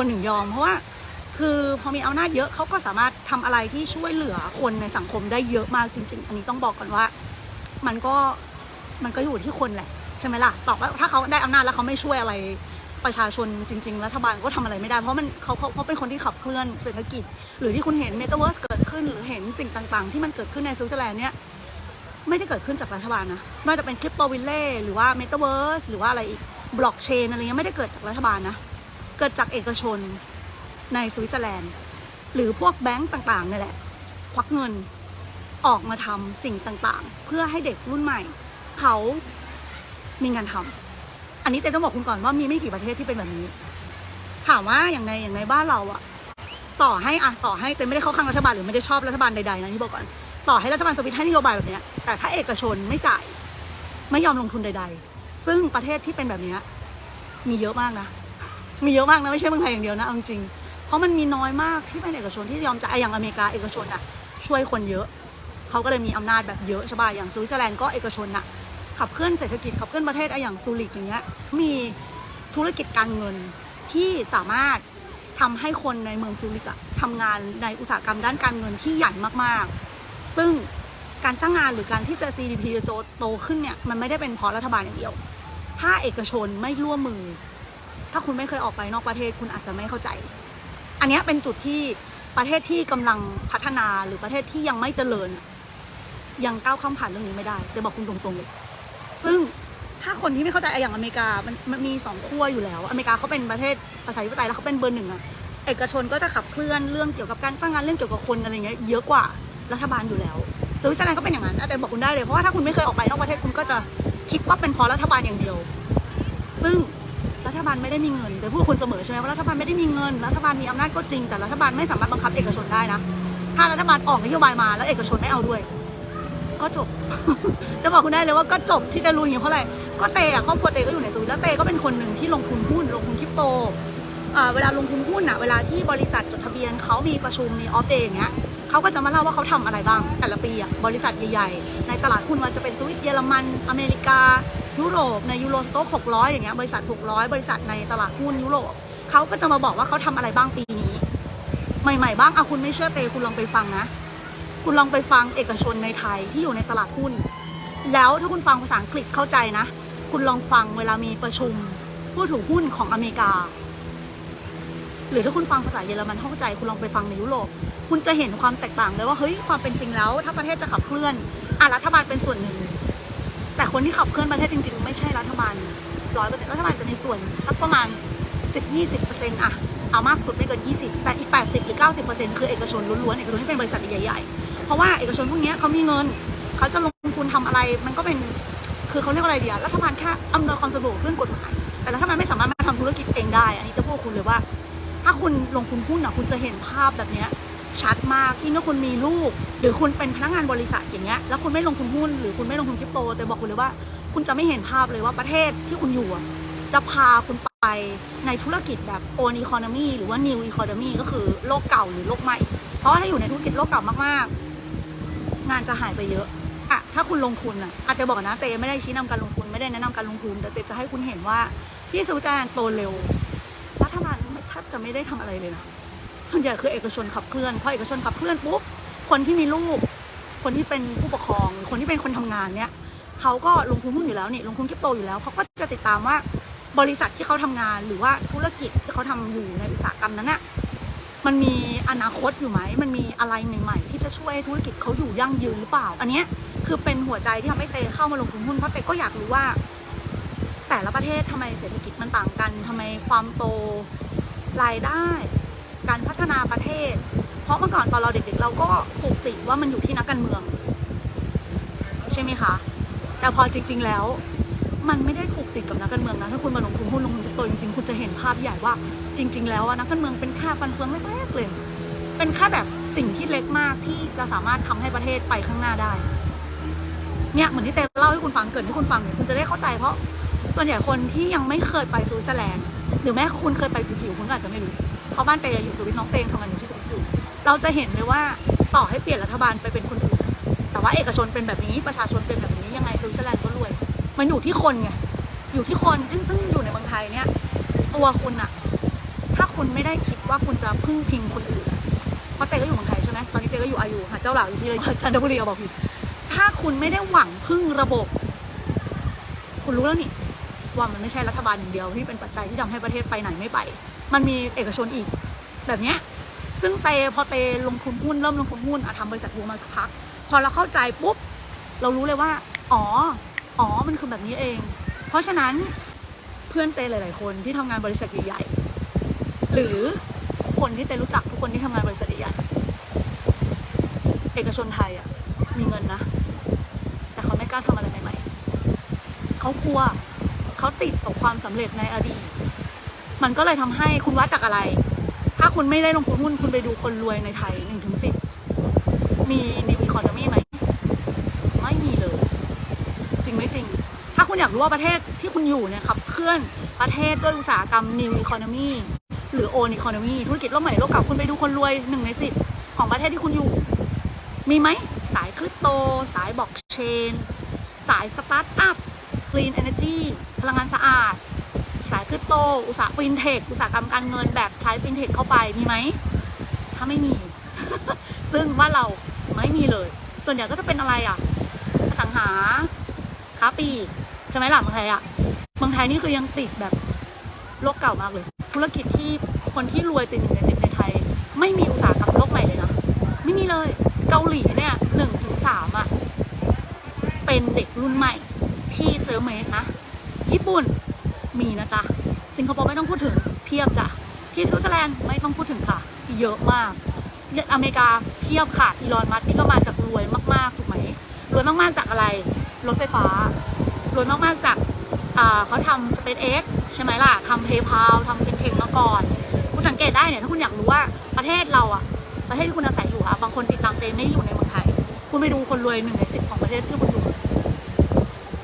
คนหนึ่งยอม เพราะว่า คือพอมีอำนาจเยอะเขาก็สามารถทำอะไรที่ช่วยเหลือคนในสังคมได้เยอะมากจริง ๆ อันนี้ต้องบอกก่อนว่า มันก็มันก็อยู่ที่คนแหละใช่ไหมล่ะตอบว่าถ้าเขาได้อำนาจแล้วเขาไม่ช่วยอะไรประชาชนจริง ๆ รัฐบาลก็ทำอะไรไม่ได้ เพราะมันเขาเขาเขาเป็นคนที่ขับเคลื่อนเศรษฐกิจ หรือที่คุณเห็นเมตาเวิร์สเกิดขึ้น หรือเห็นสิ่งต่างๆ ที่มันเกิดขึ้นในสวิตเซอร์แลนด์เนี่ยไม่ได้เกิดขึ้นจากรัฐบาลนะไม่ว่าจะเป็นคริปโตวิลเล่หรือว่าเมตาเวิร์สหรือว่าอะไรอีกบล็อกเชนอะไรเงี้ยไม่ได้เกิดจากรัฐบาลนะ เกิดจากเอกชนในสวิตเซอร์แลนด์ หรือพวกแบงก์ต่างๆนี่แหละ ควักเงินออกมาทำสิ่งต่างๆ เพื่อให้เด็กรุ่นใหม่ เขามีงานทำอันนี้เต้ต้องบอกคุณก่อนว่ามีไม่กี่ประเทศที่เป็นแบบนี้ ถามว่าอย่างในอย่างในบ้านเราอะต่อให้อะต่อให้เต้ไม่ได้เข้าข้างรัฐบาลหรือไม่ได้ชอบรัฐบาลใดๆนะที่บอกก่อนต่อให้รัฐบาลสวิตให้นโยบายแบบเนี้ยแต่ถ้าเอกชนไม่จ่ายไม่ยอมลงทุนใด ๆ ซึ่งประเทศที่เป็นแบบนี้มีเยอะมากนะ มีเยอะมากนะไม่ใช่เมืองไทยอย่างเดียวนะเอาจริง เพราะมันมีน้อยมากที่เป็นเอกชนที่ยอมจ่ายอย่างอเมริกาเอกชนอะช่วยคนเยอะ เขาก็เลยมีอำนาจแบบเยอะใช่ป่ะอย่างสวิตเซอร์แลนด์ก็เอกชนอะขับเคลื่อนเศรษฐกิจขับเคลื่อนประเทศอะอย่างซูริกอย่างเงี้ยมีธุรกิจการเงินที่สามารถทำให้คนในเมืองซูริกอะทำงานในอุตสาหกรรมด้านการเงินที่ใหญ่มากๆ ซึ่งการจ้างงานหรือการที่จะ GDP จะโตขึ้นเนี่ยมันไม่ได้เป็นเพราะรัฐบาลอย่างเดียว ถ้าเอกชนไม่ร่วมมือ ถ้าคุณไม่เคยออกไปนอกประเทศคุณอาจจะไม่เข้าใจ อันนี้เป็นจุดที่ประเทศที่กำลังพัฒนาหรือประเทศที่ยังไม่เจริญ ยังก้าวข้ามผ่านเรื่องนี้ไม่ได้จะบอกคุณตรงๆเลยซึ่งถ้าคนที่ไม่เข้าใจอย่างอเมริกามันมันมีสองขั้วอยู่แล้ว อเมริกาเขาเป็นประเทศประชาธิปไตยแล้วเขาเป็นเบอร์หนึ่งอะเอกชนก็จะขับเคลื่อนเรื่องเกี่ยวกับการจ้างงานเรื่องเกี่ยวกับคนอะไรเงี้ยเยอะกว่ารัฐบาลอยู่แล้วสวิตเซอร์แลนด์ก็เป็นอย่างนั้นแต่บอกคุณได้เลยเพราะว่าถ้าคุณไม่เคยออกไปนอกประเทศคุณก็จะคิดว่าเป็นเพราะรัฐบาลอย่างเดียว ซึ่ง รัฐบาลไม่ได้มีเงินแต่พูดคุณเสมอใช่ไหมว่ารัฐบาลไม่ได้มีเงิน รัฐบาลมีอำนาจก็จริง แต่รัฐบาลไม่สามารถบังคับเอกชนได้นะ ถ้ารัฐบาลออกนโยบายมาแล้วเอกชนไม่เอาด้วย ก็จบ จะบอกคุณได้เลยว่าก็จบที่จะรู้อย่างเพราะอะไรก็เตะครอบครัวเตะก็อยู่ในสวิตแล้วเตะก็เป็นคนหนึ่งที่ลงทุนหุ้นลงทุนคริปโตเวลาลงทุนหุ้นอะเวลาที่บริษัทจดทะเบียนเขามีประชุมในออฟเดย์อย่างเงี้ยเขาก็จะมาเล่าว่าเขาทำอะไรบ้าง แต่ละปีอะบริษัทใหญ่ๆ ในตลาดหุ้นว่าจะเป็นสวิตเยอรมันอเมริกา ยุโรปในยูโรสโต๊ก600 อย่างเงี้ยบริษัท 600 บริษัทในตลาดหุ้นยุโรปเขาก็จะมาบอกว่าเขาทำอะไรบ้างปีนี้ ใหม่ ๆ บ้างเอาคุณไม่เชื่อเตคุณลองไปฟังนะ คุณลองไปฟังเอกชนในไทยที่อยู่ในตลาดหุ้น แล้วถ้าคุณฟังภาษาอังกฤษเข้าใจนะ คุณลองฟังเวลามีประชุมผู้ถือหุ้นของอเมริกา หรือถ้าคุณฟังภาษาเยอรมันเข้าใจ คุณลองไปฟังในยุโรปคุณจะเห็นความแตกต่างเลยว่าเฮ้ยความเป็นจริงแล้ว ถ้าประเทศจะขับเคลื่อนอะรัฐบาลเป็นส่วนหนึ่ง แต่คนที่ขับเคลื่อนประเทศจริง ๆ ไม่ใช่รัฐบาลร้อยเปอร์เซ็นต์รัฐบาลจะในส่วนสักประมาณสิบยี่สิบเปอร์เซ็นต์อะเอามากสุดไม่เกินยี่สิบแต่อีกแปดสิบหรือเก้าสิบเปอร์เซ็นต์คือเอกชนล้วนๆ เอกชนที่เป็นบริษัทใหญ่ๆ เพราะว่าเอกชนพวกนี้เขามีเงิน เขาจะลงทุนทำอะไร มันก็เป็น คือเขาเรียกว่าอะไรเดียรัฐบาลแค่อำนวยความสะดวกเรื่องกฎหมาย แต่รัฐบาลไม่สามารถมาทำธุรกิจเองได้ อันนี้จะพูดคุณเลยว่า ถ้าคุณลงทุนหุ้นอะคุณจะเห็นภาพแบบเนี้ย ชัดมากที่ถ้าคุณมีลูก หรือคุณเป็นพนักงานบริษัทอย่างเงี้ยแล้วคุณไม่ลงทุนหุ้นหรือคุณไม่ลงทุนคริปโต แต่บอกคุณเลยว่า คุณจะไม่เห็นภาพเลยว่าประเทศที่คุณอยู่จะพาคุณไปในธุรกิจแบบ old economy หรือว่า new economy ก็คือโลกเก่าหรือโลกใหม่ เพราะถ้าอยู่ในธุรกิจโลกเก่ามากๆ งานจะหายไปเยอะอะถ้าคุณลงทุนอะอาจจะบอกนะเตไม่ได้ชี้นำการลงทุนไม่ได้แนะนำการลงทุน แต่เตจะให้คุณเห็นว่าที่สวิตเซอร์แลนด์โตเร็วรัฐบาลแทบจะไม่ได้ทำอะไรเลยนะ ส่วนใหญ่คือเอกชนขับเคลื่อนพอเอกชนขับเคลื่อนปุ๊บคนที่มีลูก คนที่เป็นผู้ปกครอง คนที่เป็นคนทำงานเนี่ยเขาก็ลงทุนหุ้นอยู่แล้วนี่ลงทุนคริปโตอยู่แล้วเขาก็จะติดตามว่าบริษัทที่เขาทำงานหรือว่าธุรกิจที่เขาทำอยู่ในอุตสาหกรรมนั้นน่ะมันมีอนาคตอยู่ไหม มันมีอะไรใหม่ๆที่จะช่วยธุรกิจเขาอยู่ยั่งยืนหรือเปล่า อันนี้คือเป็นหัวใจที่ทำให้เตเข้ามาลงทุนหุ้นเพราะเตก็อยากรู้ว่า แต่ละประเทศทำไมเศรษฐกิจมันต่างกันทำไมความโตรายได้ การพัฒนาประเทศ เพราะเมื่อก่อนตอนเราเด็กๆ เราก็ผูกติดว่ามันอยู่ที่นักการเมือง ใช่ไหมคะ แต่พอจริง ๆ แล้ว มันไม่ได้ผูกติดกับนักการเมืองนะถ้าคุณมาลงทุนหุ้นลงทุนคริปโตจริงๆคุณจะเห็นภาพใหญ่ว่า จริง ๆ แล้วนักการเมืองเป็นแค่ฟันเฟืองเล็กๆเลยเป็นแค่แบบสิ่งที่เล็กมากที่จะสามารถทำให้ประเทศไปข้างหน้าได้เนี่ยเหมือนที่เต้เล่าให้คุณฟังเกิดให้คุณฟังเนี่ยคุณจะได้เข้าใจเพราะส่วนใหญ่คนที่ยังไม่เคยไปสวิตเซอร์แลนด์หรือแม้คุณเคยไปผิวๆคุณก็อาจจะไม่รู้ เพราะบ้านเตยอยู่สุวิตน้องเตยทำงานอยู่ที่สุวิตอยู่เราจะเห็นเลยว่าต่อให้เปลี่ยนรัฐบาลไปเป็นคนอื่น แต่ว่าเอกชนเป็นแบบนี้ประชาชนเป็นแบบนี้ยังไงสวิตเซอร์แลนด์ก็รวย มันอยู่ที่คนไงอยู่ที่คนซึ่งซึ่งอยู่ในเมืองไทยเนี่ยตัวคุณอะถ้าคุณไม่ได้คิดว่าคุณจะพึ่งพิงคนอื่นเพราะเต้ก็อยู่เมืองไทยใช่ไหมตอนนี้เต้ก็อยู่อายุหาเจ้าหล่าวอยู่ที่จันทบุรีเอาบอกผิดถ้าคุณไม่ได้หวังพึ่งระบบ คุณรู้แล้วนี่ ว่ามันไม่ใช่รัฐบาลอย่างเดียวที่เป็นปัจจัยที่ทำให้ประเทศไปไหนไม่ไป มันมีเอกชนอีก แบบเนี้ยซึ่งเตพอเตลงทุนหุ้นเริ่มลงทุนหุ้นอะทำบริษัทบูมมาสักพัก พอเราเข้าใจปุ๊บเรารู้เลยว่า อ๋อ อ๋อ มันคือแบบนี้เอง เพราะฉะนั้นเพื่อนเตหลาย ๆ คนที่ทำงานบริษัทใหญ่ๆหรือคนที่เตรู้จักทุกคนที่ทำงานบริษัทใหญ่เอกชนไทยอะมีเงินนะ แต่เขาไม่กล้าทำอะไรใหม่ๆเขากลัว เขาติดกับความสำเร็จในอดีต มันก็เลยทำให้คุณวัดจากอะไร ถ้าคุณไม่ได้ลงทุนหุ้นคุณไปดูคนรวยในไทยหนึ่งถึงสิบมีนิวอีคอนมีไหมไม่มีเลย จริงไม่จริง ถ้าคุณอยากรู้ว่าประเทศที่คุณอยู่เนี่ยขับเคลื่อนประเทศด้วยอุตสาหกรรม New Economy หรือ Old Economy ธุรกิจโลกใหม่โลกเก่าคุณไปดูคนรวยหนึ่งในสิบของประเทศที่คุณอยู่ มีไหมสายคริปโต สายบล็อกเชน สายสตาร์ทอัพ Clean Energy พลังงานสะอาด สายคริปโต อุตสาหฟินเทค อุตสาหกรรมการเงินแบบใช้ฟินเทคเข้าไปมีไหม ถ้าไม่มี ซึ่งว่าเราไม่มีเลย ส่วนใหญ่ก็จะเป็นอะไรอะสังหาค้าปีใช่ไหมล่ะเมืองไทยอะเมืองไทยนี่คือยังติดแบบโลกเก่ามากเลย ธุรกิจที่คนที่รวยติดหนึ่งในสิบในไทย ไม่มีอุตสาหกรรมโลกใหม่เลยนะไม่มีเลยเกาหลีเนี่ยหนึ่งถึงสามอะเป็นเด็กรุ่นใหม่ อร์เมสนะ ญี่ปุ่นมีนะจ๊ะ สิงคโปร์ไม่ต้องพูดถึงเพียบจ้ะ ที่สวิตเซอร์แลนด์ไม่ต้องพูดถึงค่ะ เยอะมากอเมริกาเพียบค่ะอีลอนมัสก์นี่ก็มาจากรวยมากๆถูกไหมรวยมากๆจากอะไร รถไฟฟ้ารวยมากๆจากอ่าเขาทำ SpaceX ใช่ไหมล่ะทำ PayPal ทำ FinTech มาก่อนคุณสังเกตได้เนี่ยถ้าคุณอยากรู้ว่าประเทศเราอะประเทศที่คุณอาศัยอยู่อะบางคนติดตามเตไม่อยู่ในเมืองไทย คุณไปดูคนรวยหนึ่งในสิบของประเทศที่คุณอยู่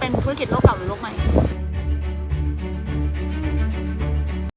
เป็นธุรกิจโลกเก่าหรือโลกใหม่